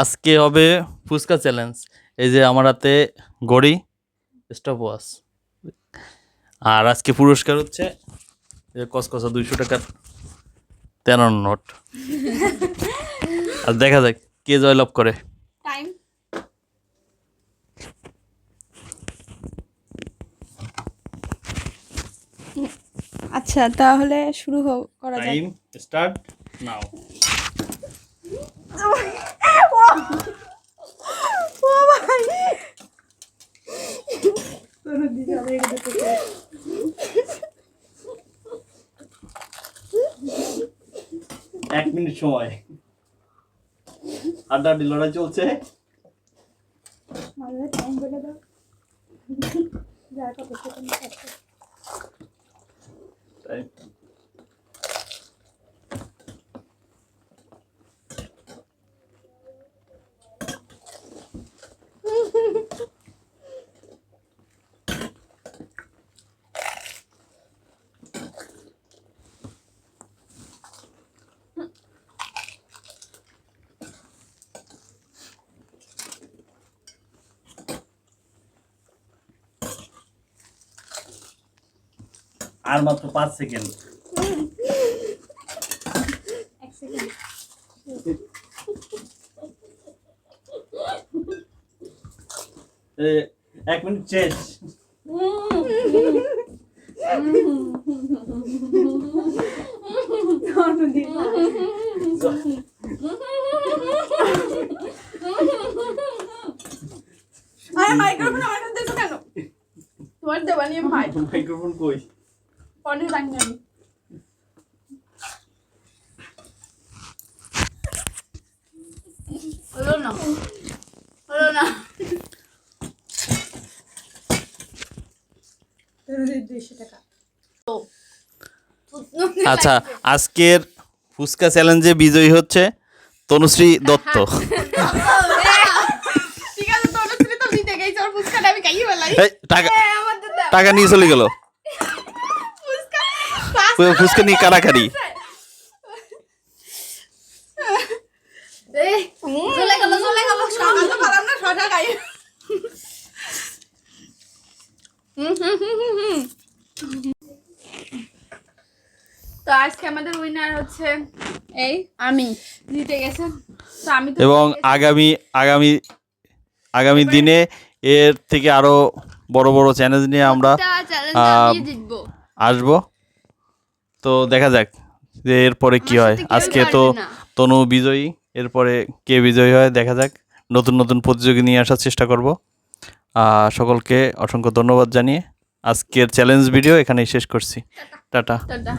আজকে হবে ফুচকা চ্যালেঞ্জ এই যে আমার হাতে গড়ি স্টপ ওয়াচ আর আজকে পুরস্কার হচ্ছে এই যে কসকসা দুইশো টাকার তেরো নোট। আর দেখা যাক কে জয়লাভ করে টাইম আচ্ছা তাহলে শুরু হোক করা যাক। টাইম স্টার্ট নাও ও ভাই তোর দিদি আবার এক মিনিট সময়। আড্ডা আড্ডি লড়াই চলছে। মাঝে টাইম বলে দাও যার কত সেকেন্ড আর মাত্র পাঁচ সেকেন্ড। এক মিনিট শেষ। আরে মাইক্রোফোন আমার কাছে দিছো কেন? তোমার দেওয়া নিয়ে ভাই। মাইক্রোফোন কই? হলো না। হলো না। আচ্ছা আজকের ফুচকা চ্যালেঞ্জে বিজয়ী হচ্ছে তনুশ্রী দত্ত। টাকা নিয়ে চলে তুমি পাঁচ ফু- ফুচকা নিয়ে কারাকারি। এই, চলে গেল চলে গেল সকাল তো আজকে আমাদের উইনার হচ্ছে এই আমি। জিতে গেছে। তো আমি এবং আগামী আগামী আগামী দিনে এর থেকে আরও বড় বড় চ্যালেঞ্জ নিয়ে আমরা আসব। তো দেখা যাক যে এরপরে কি হয়। আজকে তো তনু বিজয়ী এরপরে কে বিজয়ী হয় দেখা যাক। নতুন নতুন প্রতিযোগী নিয়ে আসার চেষ্টা করব। আর সকলকে অসংখ্য ধন্যবাদ জানিয়ে আজকের চ্যালেঞ্জ ভিডিও এখানেই শেষ করছি। টাটা। টাটা।